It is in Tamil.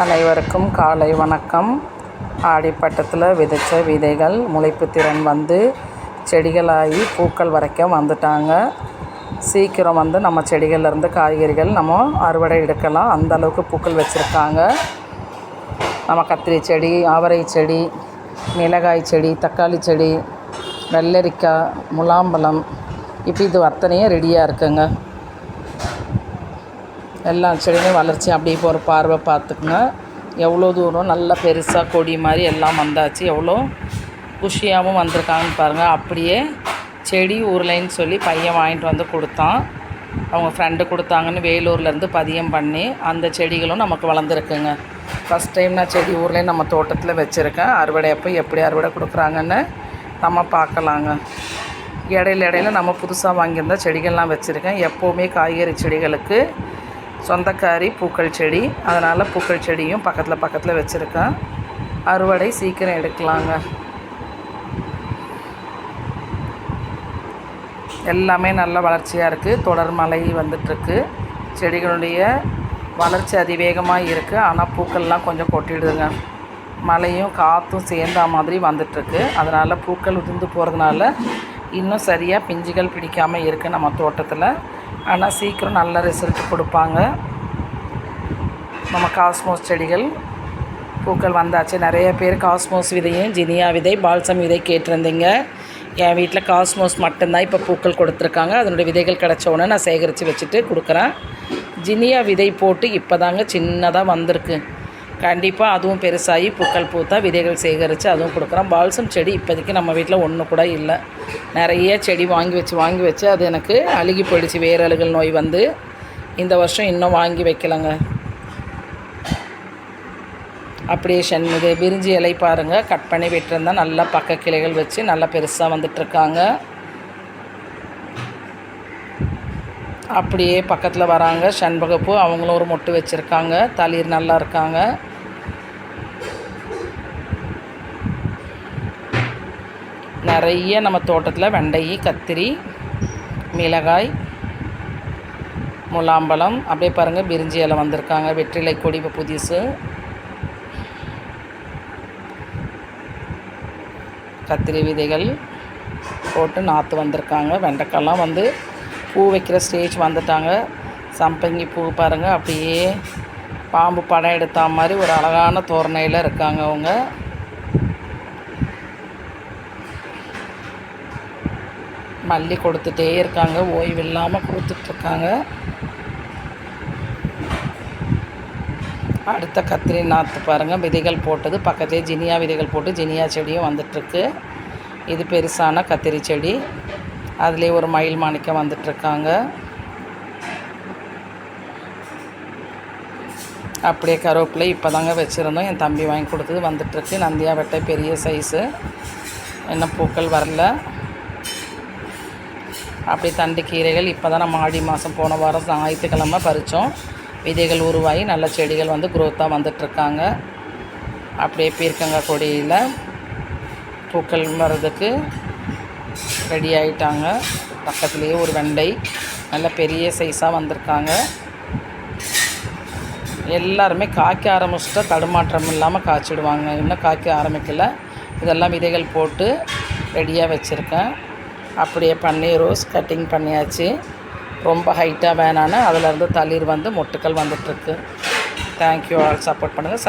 அனைவருக்கும் காலை வணக்கம். ஆடிப்பட்டத்தில் விதைச்ச விதைகள் முளைப்பு திறன் வந்து செடிகளாகி பூக்கள் வரைக்கும் வந்துட்டாங்க. சீக்கிரம் வந்து நம்ம செடிகள்லேருந்து காய்கறிகள் நம்ம அறுவடை எடுக்கலாம். அந்த அளவுக்கு பூக்கள் வச்சுருக்காங்க. நம்ம கத்திரி செடி அவரை செடி மிளகாய் செடி தக்காளி செடி வெள்ளரிக்காய் முலாம்பழம். இப்போ இது அத்தனையும் ரெடியாக இருக்குங்க. எல்லா செடியும் வளர்ச்சி அப்படியே இப்போ ஒரு பார்வை பார்த்துக்குங்க. எவ்வளோ தூரம் நல்லா பெருசாக கொடி மாதிரி எல்லாம் வந்தாச்சு. எவ்வளோ குஷியாகவும் வந்திருக்காங்கன்னு பாருங்கள் அப்படியே செடி உருளைன்னு சொல்லி பையன் வாங்கிட்டு வந்து கொடுத்தான். அவங்க ஃப்ரெண்டு கொடுத்தாங்கன்னு வேலூர்லேருந்து பதியம் பண்ணி அந்த செடிகளும் நமக்கு வளர்ந்துருக்குங்க. ஃபஸ்ட் டைம் நான் செடி ஊர்லேயும் நம்ம தோட்டத்தில் வச்சுருக்கேன். அறுவடை அப்போ எப்படி அறுவடை கொடுக்குறாங்கன்னு நம்ம பார்க்கலாங்க. இடையில இடையில நம்ம புதுசாக வாங்கியிருந்த செடிகள்லாம் வச்சுருக்கேன். எப்போவுமே காய்கறி செடிகளுக்கு சொந்தக்காரி பூக்கள் செடி. அதனால் பூக்கள் செடியும் பக்கத்தில் பக்கத்தில் வச்சுருக்கேன். அறுவடை சீக்கிரம் எடுக்கலாங்க. எல்லாமே நல்ல வளர்ச்சியாக இருக்குது தொடர் மழை வந்துட்டுருக்கு. செடிகளுடைய வளர்ச்சி அதிவேகமாக இருக்குது ஆனால் பூக்கள்லாம் கொஞ்சம் கொட்டிடுதுங்க. மழையும் காற்றும் சேர்ந்தா மாதிரி வந்துட்டுருக்கு. அதனால் பூக்கள் உதிர்ந்து போகிறதுனால இன்னும் சரியாக பிஞ்சுகள் பிடிக்காமல் இருக்குது நம்ம தோட்டத்தில். ஆனால் சீக்கிரம் நல்ல ரிசல்ட் கொடுப்பாங்க. நம்ம காஸ்மோஸ் செடிகள் பூக்கள் வந்தாச்சு. நிறைய பேர் காஸ்மோஸ் விதையும் ஜினியா விதை பால்சம் விதை கேட்டிருந்தீங்க. என் வீட்டில் காஸ்மோஸ் மட்டும்தான் இப்போ பூக்கள் கொடுத்துருக்காங்க. அதனுடைய விதைகள் கிடச்ச உடனே நான் சேகரித்து வச்சுட்டு கொடுக்குறேன். ஜினியா விதை போட்டு இப்போ தாங்க சின்னதாக வந்திருக்கு. கண்டிப்பாக அதுவும் பெருசாகி பூக்கள் பூத்தா விதைகள் சேகரித்து அதுவும் கொடுக்குறோம். பால்சம் செடி இப்போதைக்கு நம்ம வீட்டில் ஒன்று கூட இல்லை. நிறைய செடி வாங்கி வச்சு வாங்கி வச்சு அது எனக்கு அழுகி போயிடுச்சு. வேரழுகல் நோய் வந்து இந்த வருஷம் இன்னும் வாங்கி வைக்கலைங்க. அப்படியே சென்முது விரிஞ்சி இலை பாருங்கள் கட் பண்ணி விட்டுருந்தா நல்லா பக்க கிளைகள் வச்சு நல்லா பெருசாக வந்துட்டுருக்காங்க. அப்படியே பக்கத்தில் வராங்க. சண்பகப்பு அவங்களும் ஒரு மொட்டு வச்சுருக்காங்க. தளிர் நல்லா இருக்காங்க. நிறைய நம்ம தோட்டத்தில் வெண்டை கத்திரி மிளகாய் முலாம்பழம் அப்படியே பாருங்கள் பிரிஞ்சி இலை வந்திருக்காங்க வெற்றிலை கொடி இப்போ புதுசு. கத்திரி விதைகள் போட்டு நாற்று வந்திருக்காங்க வெண்டைக்காய்லாம் வந்து பூ வைக்கிற ஸ்டேஜ் வந்துட்டாங்க. சம்பங்கி பூ பாருங்கள் அப்படியே பாம்பு படம் எடுத்த மாதிரி ஒரு அழகான தோரணையில் இருக்காங்க அவங்க. மல்லி கொடுத்துட்டே இருக்காங்க. ஓய்வு இல்லாமல் கொடுத்துட்ருக்காங்க. அடுத்த கத்திரி நாற்று பாருங்கள் விதைகள் போட்டது பக்கத்துலேயே ஜினியா விதைகள் போட்டு ஜினியா செடியும் வந்துட்டுருக்கு இது பெருசான கத்திரி செடி. அதுலேயே ஒரு மயில் மாணிக்கம் வந்துட்டுருக்காங்க அப்படியே கருவேப்பிலை இப்போ தாங்க வச்சுருந்தோம். என் தம்பி வாங்கி கொடுத்தது வந்துட்டுருக்கு நந்தியா வெட்டை பெரிய சைஸு இன்னும் பூக்கள் வரல. அப்படி தண்டு கீரைகள் இப்போ தான் நம்ம ஆடி மாதம் போன வாரம் ஞாயிற்றுக்கிழமை பறித்தோம் விதைகள் உருவாகி நல்ல செடிகள் வந்து குரோத்தாக வந்துட்டுருக்காங்க. அப்படியே பீர்க்கங்காய் கொடியில் பூக்கள் வர்றதுக்கு ரெடி ஆகிட்டாங்க பக்கத்துலேயே ஒரு வெண்டை நல்ல பெரிய சைஸாக வந்திருக்காங்க. எல்லாருமே காய்க்க ஆரம்பிச்சிட்டா தடுமாற்றம் இல்லாமல் காய்ச்சிடுவாங்க. இன்னும் காய்க்க ஆரம்பிக்கல. இதெல்லாம் விதைகள் போட்டு ரெடியாக வச்சுருக்கேன். அப்படியே பண்ணி ரோஸ் கட்டிங் பண்ணியாச்சு. ரொம்ப ஹைட்டாக வேணான்னு அதிலேருந்து தளிர் வந்து மொட்டுக்கள் வந்துட்டுருக்கு. தேங்க்யூ ஆல் சப்போர்ட் பண்ணுங்கள்